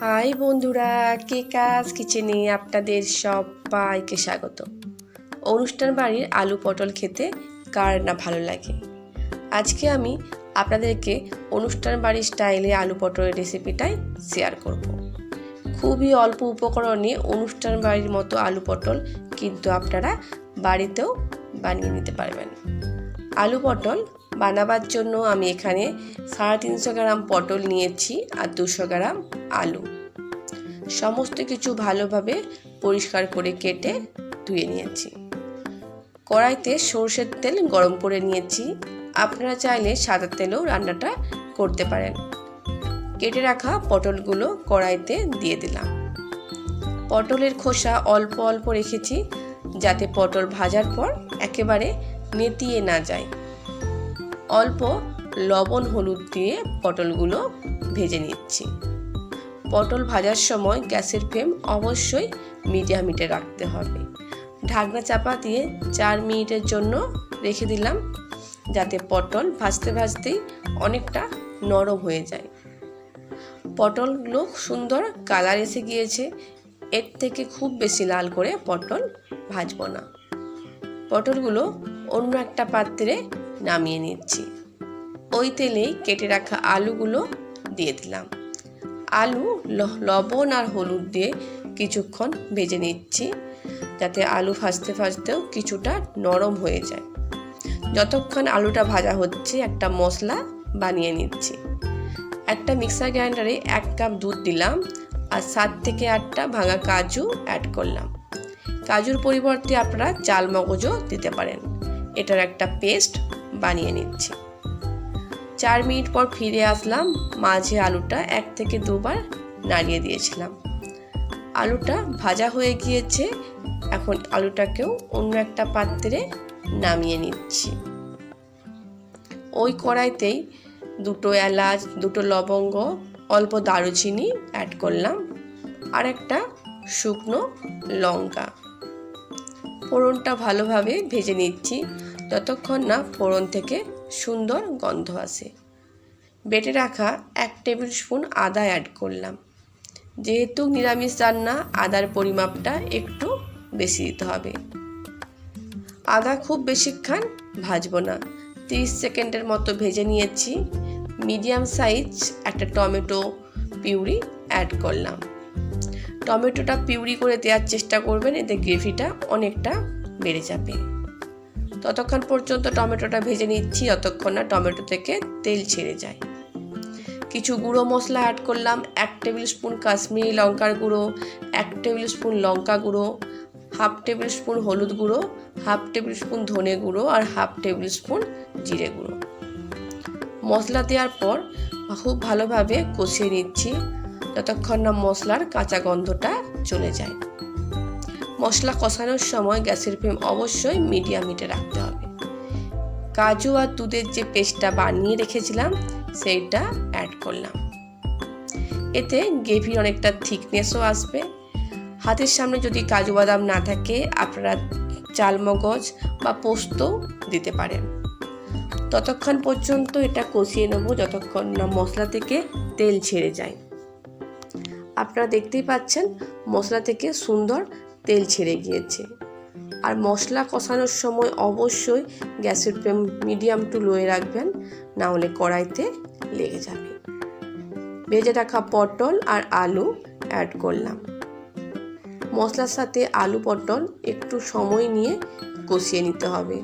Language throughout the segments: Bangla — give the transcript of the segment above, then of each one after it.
হাই বন্ধুরা, কে কাজ কিচেনে আপনাদের সবাইকে স্বাগত। অনুষ্ঠান বাড়ির আলু পটল খেতে কার না ভালো লাগে? আজকে আমি আপনাদেরকে অনুষ্ঠান বাড়ির স্টাইলে আলু পটলের রেসিপিটাই শেয়ার করব। খুবই অল্প উপকরণে অনুষ্ঠান বাড়ির মতো আলু পটল কিন্তু আপনারা বাড়িতেও বানিয়ে নিতে পারবেন। আলু পটল বানাবার জন্য আমি এখানে সাড়ে তিনশো গ্রাম পটল নিয়েছি আর দুশো গ্রাম আলু। সমস্ত কিছু ভালোভাবে পরিষ্কার করে কেটে ধুয়ে নিয়েছি। কড়াইতে সর্ষের তেল গরম করে নিয়েছি। আপনারা চাইলে সাদা তেলেও রান্নাটা করতে পারেন। কেটে রাখা পটলগুলো কড়াইতে দিয়ে দিলাম। পটলের খোসা অল্প অল্প রেখেছি যাতে পটল ভাজার পর একেবারে নেতিয়ে না যায়। অল্প লবণ হলুদ দিয়ে পটলগুলো ভেজে নিচ্ছি। পটল ভাজার সময় গ্যাসের ফ্লেম অবশ্যই মিডিয়াম হিটে রাখতে হবে। ঢাকনা চাপা দিয়ে চার মিনিটের জন্য রেখে দিলাম, যাতে পটল ভাজতে ভাজতেই অনেকটা নরম হয়ে যায়। পটলগুলো সুন্দর কালার এসে গিয়েছে, এর থেকে খুব বেশি লাল করে পটল ভাজবো না। পটলগুলো অন্য একটা পাত্রে নামিয়ে নিচ্ছি। ওই তেলেই কেটে রাখা আলুগুলো দিয়ে দিলাম। আলু লবণ আর হলুদ দিয়ে কিছুক্ষণ ভেজে নিচ্ছি যাতে আলু ভাজতে ভাজতেও কিছুটা নরম হয়ে যায়। যতক্ষণ আলুটা ভাজা হচ্ছে, একটা মশলা বানিয়ে নিচ্ছি। একটা মিক্সার গ্রাইন্ডারে এক কাপ দুধ দিলাম আর সাত থেকে আটটা ভাঙা কাজু অ্যাড করলাম। কাজুর পরিবর্তে আপনারা চাল মগজও দিতে পারেন। এটার একটা পেস্ট বানিয়ে নিচ্ছি। চার মিনিট পর ফিরে আসলাম, মাঝে আলুটা এক থেকে দুবার নাড়িয়ে দিয়েছিলাম। আলুটা ভাজা হয়ে গিয়েছে, এখন আলুটাকেও অন্য একটা পাত্রে নামিয়ে নিচ্ছি। ওই কড়াইতেই দুটো এলাচ, দুটো লবঙ্গ, অল্প দারুচিনি অ্যাড করলাম, আর একটা শুকনো লঙ্কা। ফোড়নটা ভালোভাবে ভেজে নিচ্ছি। যতক্ষণ না ফোড়ন থেকে সুন্দর গন্ধ আসে। বেটে রাখা এক টেবিল স্পুন আদা অ্যাড করলাম। যেহেতু নিরামিষ রান্না, আদার পরিমাপটা একটু বেশি দিতে হবে। আদা খুব বেশিক্ষণ ভাজবো না। তিরিশ সেকেন্ডের মতো ভেজে নিয়েছি। মিডিয়াম সাইজ একটা টমেটো পিউরি অ্যাড করলাম। টমেটোটা পিউরি করে দেওয়ার চেষ্টা করবেন, এতে গ্রেভিটা অনেকটা বেড়ে যাবে। ততক্ষণ পর্যন্ত টমেটোটা ভেজে নিচ্ছি যতক্ষণ না টমেটো থেকে তেল ছেড়ে যায়। কিছু গুঁড়ো মশলা অ্যাড করলাম, এক টেবিল স্পুন কাশ্মীরি লঙ্কার গুঁড়ো, এক টেবিল স্পুন লঙ্কা গুঁড়ো হাফ টেবিল স্পুন হলুদ গুঁড়ো হাফ টেবিল স্পুন ধনে গুঁড়ো আর হাফ টেবিল স্পুন জিরে গুঁড়ো। মশলা দেওয়ার পর খুব ভালোভাবে কষিয়ে নিচ্ছি যতক্ষণ না মশলার কাঁচা গন্ধটা চলে যায়। মশলা কষানোর সময় গ্যাসের ফ্লেম অবশ্যই মিডিয়াম হিটে রাখতে হবে। কাজু আর দুধের যে পেস্টটা বানিয়ে রেখেছিলাম, সেইটা অ্যাড করলাম। এতে গ্রেভির অনেকটা থিকনেসও আসবে। হাতের সামনে যদি কাজু বাদাম না থাকে, আপনারা চালমগজ বা পোস্ত দিতে পারেন। ততক্ষণ পর্যন্ত এটা কষিয়ে নেব যতক্ষণ না মশলা থেকে তেল ছেড়ে যায়। আপনারা দেখতেই পাচ্ছেন মশলা থেকে সুন্দর তেল ছেড়ে গিয়েছে। আর মশলা কষানোর সময় অবশ্যই গ্যাসের ফ্লেম মিডিয়াম টু লোয়ে রাখবেন, না হলে কড়াইতে লেগে যাবে। ভেজে রাখা পটল আর আলু অ্যাড করলাম। মশলার সাথে আলু পটল একটু সময় নিয়ে কষিয়ে নিতে হবে।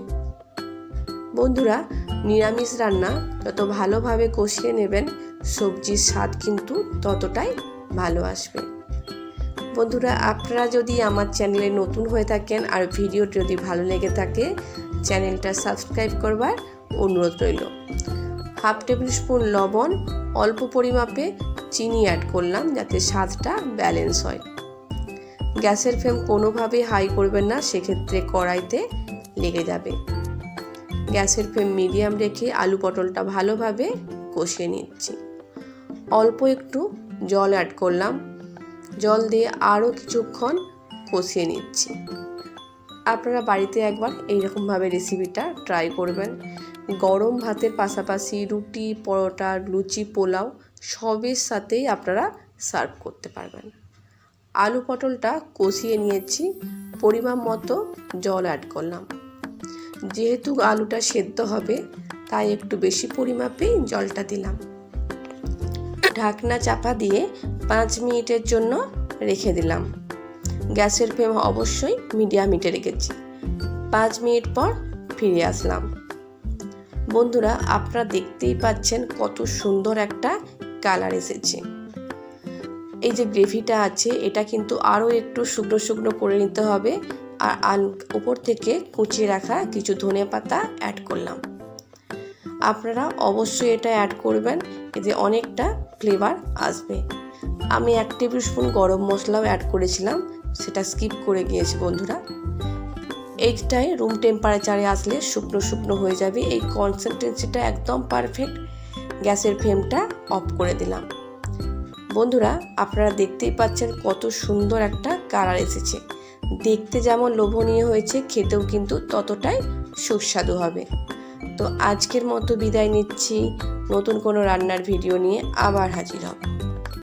বন্ধুরা, নিরামিষ রান্না যত ভালোভাবে কষিয়ে নেবেন, সবজির স্বাদ কিন্তু ততটাই ভালো আসবে। বন্ধুরা, আপনারা যদি আমার চ্যানেলে নতুন হয়ে থাকেন আর ভিডিও যদি ভালো লেগে থাকে, চ্যানেলটা সাবস্ক্রাইব করবার অনুরোধ রইল। হাফ টেবিল স্পুন লবণ, অল্প পরিমাপে চিনি অ্যাড করলাম যাতে স্বাদটা ব্যালেন্স হয়। গ্যাসের ফ্লেম কোনোভাবে হাই করবেন না, সেক্ষেত্রে কড়াইতে লেগে যাবে। গ্যাসের ফ্লেম মিডিয়াম রেখে আলু পটলটা ভালোভাবে কষিয়ে নিচ্ছি। অল্প একটু জল অ্যাড করলাম। জল দিয়ে আরও কিছুক্ষণ কষিয়ে নিচ্ছি। আপনারা বাড়িতে একবার এইরকমভাবে রেসিপিটা ট্রাই করবেন। গরম ভাতের পাশাপাশি রুটি, পরোটা, লুচি, পোলাও সবের সাথেই আপনারা সার্ভ করতে পারবেন। আলু পটলটা কষিয়ে নিয়েছি, পরিমাণ মতো জল অ্যাড করলাম। যেহেতু আলুটা সেদ্ধ হবে, তাই একটু বেশি পরিমাপেই জলটা দিলাম। ঢাকনা চাপা দিয়ে পাঁচ মিনিটের জন্য রেখে দিলাম। গ্যাসের ফ্লেম অবশ্যই মিডিয়াম হিটে রেখেছি। পাঁচ মিনিট পর ফিরে আসলাম। বন্ধুরা, আপনারা দেখতেই পাচ্ছেন কত সুন্দর একটা কালার এসেছে। এই যে গ্রেভিটা আছে, এটা কিন্তু আরও একটু শুকনো শুকনো করে নিতে হবে আর আল উপর থেকে কুচিয়ে রাখা কিছু ধনে পাতা অ্যাড করলাম। আপনারা অবশ্যই এটা অ্যাড করবেন, এতে অনেকটা ফ্লেভার আসবে। আমি এক টেবিল স্পুন গরম মশলাও অ্যাড করেছিলাম, সেটা স্কিপ করে গিয়েছি বন্ধুরা। এইটাই রুম টেম্পারেচারে আসলে শুকনো শুকনো হয়ে যাবে। এই কনসিস্টেন্সিটা একদম পারফেক্ট গ্যাসের ফ্লেমটা অফ করে দিলাম। বন্ধুরা, আপনারা দেখতেই পাচ্ছেন কত সুন্দর একটা কালার এসেছে। দেখতে যেমন লোভনীয় হয়েছে, খেতেও কিন্তু ততটাই সুস্বাদু হবে। তো আজকের মতো বিদায় নিচ্ছি। নতুন কোনো রান্নার ভিডিও নিয়ে আবার হাজির হব।